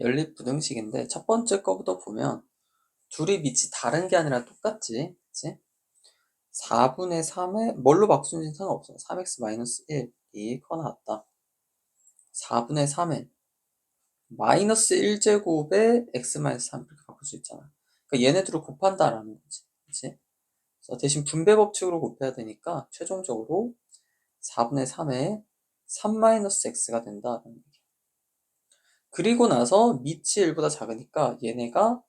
연립부등식인데 첫 번째 거부터 보면 둘이 밑이 다른 게 아니라 똑같지 그치? 4분의 3에 뭘로 바꾸는지 상관없어 3x-1 이커 나왔다 4분의 3에 마이너스 1제곱에 x-3 이렇게 바꿀 수 있잖아 그러니까 얘네들을 곱한다라는 거지 그치? 그래서 대신 분배 법칙으로 곱해야 되니까 최종적으로 4분의 3에 3-x가 된다라는 얘기야 그리고 나서 밑이 1보다 작으니까 얘네가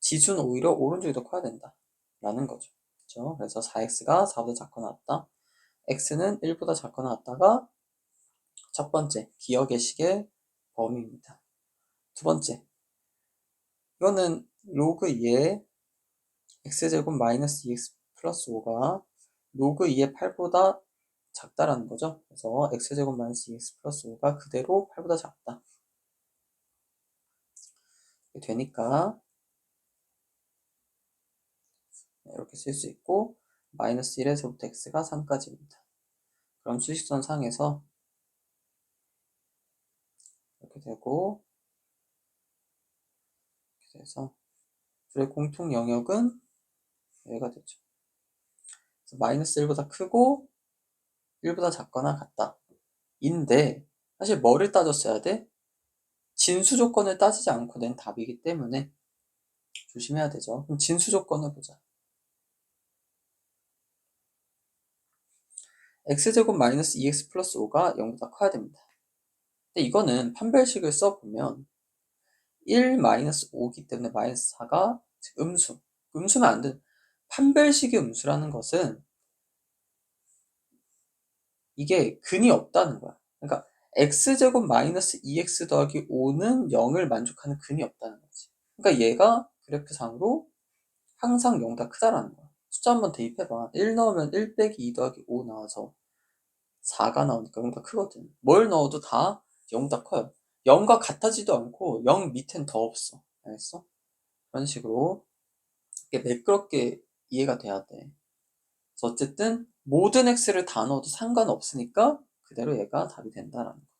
지수는 오히려 오른쪽이 더 커야 된다 라는 거죠. 그렇죠? 그래서 4x가 4보다 작거나 같다. x는 1보다 작거나 같다가 첫 번째 기억의 식의 범위입니다. 두 번째 이거는 로그 2의 x제곱 마이너스 2x 플러스 5가 로그 2의 8보다 작다라는 거죠. 그래서 x제곱 마이너스 2x 플러스 5가 그대로 8보다 작다 되니까 네, 이렇게 쓸 수 있고 마이너스 1에서부터 x가 3까지입니다. 그럼 수식선 상에서 이렇게 되고 이렇게 돼서 둘의 공통 영역은 여기가 되죠. 마이너스 1보다 크고 1보다 작거나 같다. 인데 사실 뭐를 따졌어야 돼? 진수 조건을 따지지 않고 낸 답이기 때문에 조심해야 되죠. 그럼 진수 조건을 보자. x제곱 마이너스 2x 플러스 5가 0보다 커야 됩니다. 근데 이거는 판별식을 써보면 1 마이너스 5기 때문에 마이너스 4가 음수. 음수는 안 돼. 판별식의 음수라는 것은 이게 근이 없다는 거야. 그러니까 x제곱 마이너스 2x 더하기 5는 0을 만족하는 근이 없다는 거지. 그러니까 얘가 그래프상으로 항상 0보다 크다라는 거야. 숫자 한번 대입해봐. 1 넣으면 1 빼기 2 더하기 5 나와서 4가 나오니까 0보다 크거든. 뭘 넣어도 다 0보다 커요. 0과 같아지도 않고 0 밑엔 더 없어. 알겠어? 그런 식으로 이게 매끄럽게 이해가 돼야 돼. 그래서 어쨌든 모든 x를 다 넣어도 상관없으니까 그대로 얘가 답이 된다라는 거.